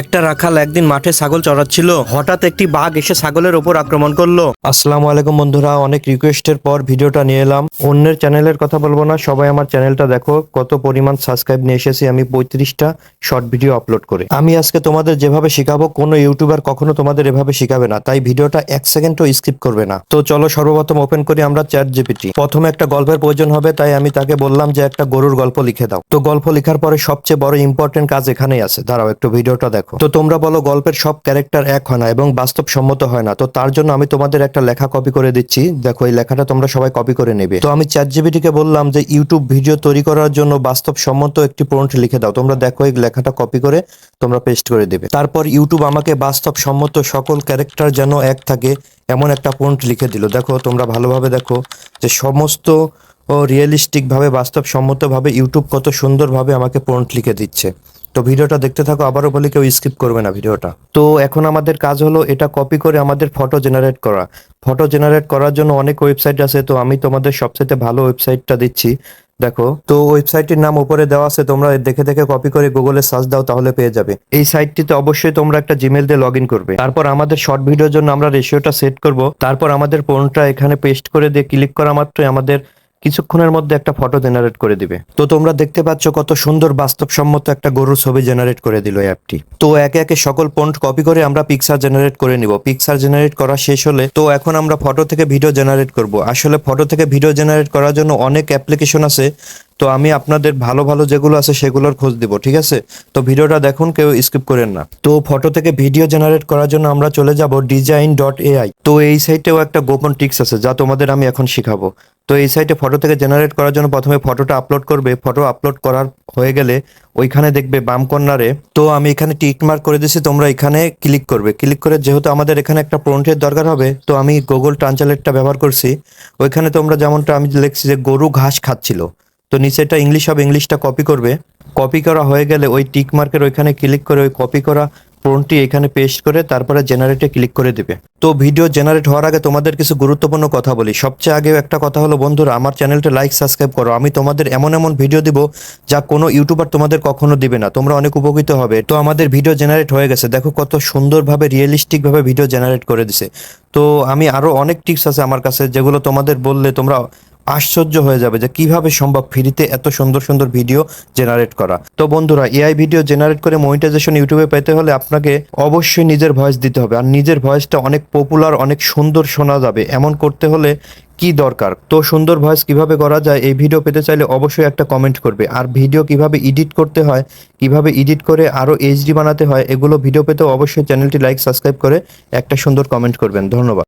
একটা রাখাল একদিন মাঠে ছাগল চড়াচ্ছিল। হঠাৎ একটি বাঘ এসে ছাগলের ওপর আক্রমণ করল। আসসালামু আলাইকুম বন্ধুরা, অনেক রিকোয়েস্টের পর ভিডিওটা নিয়ে এলাম। অন্যের চ্যানেলের কথা বলব না, সবাই আমার চ্যানেলটা দেখো। কত পরিমাণ সাবস্ক্রাইব নিয়ে এসেছি আমি পঁয়ত্রিশটা শর্ট ভিডিও আপলোড করে। আমি আজকে তোমাদের যেভাবে শিখাবো, কোনো ইউটিউবার কখনো তোমাদের এভাবে শিখাবে না। তাই ভিডিওটা এক সেকেন্ডও স্কিপ করবে না। তো চলো সর্বপ্রথম ওপেন করি আমরা চ্যাট জিপিটি প্রথমে একটা গল্পের প্রয়োজন হবে, তাই আমি তাকে বললাম যে একটা গরুর গল্প লিখে দাও। তো গল্প লেখার পরে সবচেয়ে বড় ইম্পর্টেন্ট কাজ এখানেই আছে। দাঁড়াও, একটু ভিডিওটা দেখো। তো তোমরা বলো গল্পের সব ক্যারেক্টার এক হয় না এবং বাস্তবসম্মত হয় না। তো তার জন্য আমি তোমাদের একটা লেখা কপি করে দিচ্ছি। দেখো, এই লেখাটা তোমরা সবাই কপি করে নেবে। তো আমি চ্যাট জিবিটিকে বললাম যে ইউটিউব ভিডিও তৈরি করার জন্য বাস্তবসম্মত একটি প্রম্পট লিখে দাও। তোমরা দেখো এই লেখাটা কপি করে তোমরা পেস্ট করে দেবে। তারপর ইউটিউব আমাকে বাস্তবসম্মত সকল ক্যারেক্টার যেন এক থাকে, এমন একটা প্রম্পট লিখে দিল। দেখো, তোমরা ভালোভাবে দেখো যে, সমস্ত ও রিয়েলিস্টিক ভাবে, বাস্তবসম্মতভাবে ইউটিউব কত সুন্দরভাবে আমাকে প্রম্পট লিখে দিচ্ছে। তো ভিডিওটা দেখতে থাকো, আবারও বলি কেউ স্কিপ করবে না ভিডিওটা। তো এখন আমাদের কাজ হলো এটা কপি করে আমাদের ফটো জেনারেট করা। ফটো জেনারেট করার জন্য অনেক ওয়েবসাইট আছে, তো আমি তোমাদের সবচেয়ে ভালো ওয়েবসাইটটা দিচ্ছি। দেখো, তো ওয়েবসাইটটির নাম উপরে দেওয়া আছে, তোমরা দেখে দেখে কপি করে গুগলে সার্চ দাও, তাহলে পেয়ে যাবে। এই সাইটটিতে অবশ্যই তোমরা একটা জিমেল দিয়ে লগ করবে। তারপর আমাদের শর্ট ভিডিওর জন্য আমরা রেশিওটা সেট করব। তারপর আমাদের ফোনটা এখানে পেস্ট করে দিয়ে ক্লিক করা মাত্রই আমাদের কিছুক্ষণের মধ্যে একটা ফটো জেনারেট করে দিবে। তো তোমরা দেখতে পাচ্ছ কত সুন্দর বাস্তবসম্মত একটা গরুর ছবি জেনারেট করে দিল অ্যাপটি তো একে একে সকল পন্ট কপি করে আমরা পিকচার জেনারেট করে নিব। পিকচার জেনারেট করা শেষ হলে তো এখন আমরা ফটো থেকে ভিডিও জেনারেট করব। আসলে ফটো থেকে ভিডিও জেনারেট করার জন্য অনেক অ্যাপ্লিকেশন আছে তো আমি আপনাদের ভালো ভালো যেগুলো আছে সেগুলোর খোঁজ দিব, ঠিক আছে? তো ভিডিওটা দেখুন, কেউ স্কিপ করেন না। তো ফটো থেকে ভিডিও জেনারেট করার জন্য আমরা চলে যাব ডিজাইন ডট এআই তো এই সাইটেও একটা গোপন টিক্স আছে, যা তোমাদের আমি এখন শিখাবো। তো এই সাইটে ফটো থেকে জেনারেট করার জন্য প্রথমে ফটোটা আপলোড করবে। ফটো আপলোড করার হয়ে গেলে ওইখানে দেখবে বাম কর্নারে। তো আমি এখানে টিক মার্ক করে দিয়েছি, তোমরা এখানে ক্লিক করবে। ক্লিক করে যেহেতু আমাদের এখানে একটা প্রন্টের দরকার হবে, তো আমি গুগল ট্রান্সলেটটা ব্যবহার করছি। ওইখানে তোমরা যেমনটা আমি লিখছি যে গরু ঘাস খাচ্ছিল। তো নিচেটা ইংলিশ হবে ইংলিশটা কপি করবে। কপি করা হয়ে গেলে ওই টিক মার্কের ওইখানে ক্লিক করে ওই কপি করা প্রোনটি এখানে পেস্ট করে তারপরে জেনারেটে ক্লিক করে দিবে। তো ভিডিও জেনারেট হওয়ার আগে তোমাদের কিছু গুরুত্বপূর্ণ কথা বলি। সবচেয়ে আগে একটা কথা হলো, বন্ধুরা, আমার চ্যানেলটা লাইক সাবস্ক্রাইব করো। আমি তোমাদের এমন এমন ভিডিও দিব যা কোনো ইউটিউবার তোমাদের কখনো দিবে না। তোমরা অনেক উপকৃত হবে। তো আমাদের ভিডিও জেনারেট হয়ে গেছে। দেখো কত সুন্দরভাবে রিয়েলিস্টিকভাবে ভিডিও জেনারেট করে দিছে। তো আমি আরও অনেক টিপস আছে আমার কাছে, যেগুলো তোমাদের বললে তোমরা আশ্চর্য হয়ে যাবে যে কীভাবে সম্ভব ফ্রিতে এত সুন্দর সুন্দর ভিডিও জেনারেট করা। তো বন্ধুরা, এআই ভিডিও জেনারেট করে মনিটাইজেশন ইউটিউবে পেতে হলে আপনাকে অবশ্যই নিজের ভয়েস দিতে হবে। আর নিজের ভয়েসটা অনেক পপুলার অনেক সুন্দর শোনা যাবে। এমন করতে হলে কি দরকার? তো সুন্দর ভয়েস কীভাবে করা যায়, এই ভিডিও পেতে চাইলে অবশ্যই একটা কমেন্ট করবে। আর ভিডিও কীভাবে এডিট করতে হয়, কীভাবে এডিট করে আরও এইচডি বানাতে হয়, এগুলো ভিডিও পেতে অবশ্যই চ্যানেলটি লাইক সাবস্ক্রাইব করে একটা সুন্দর কমেন্ট করবেন। ধন্যবাদ।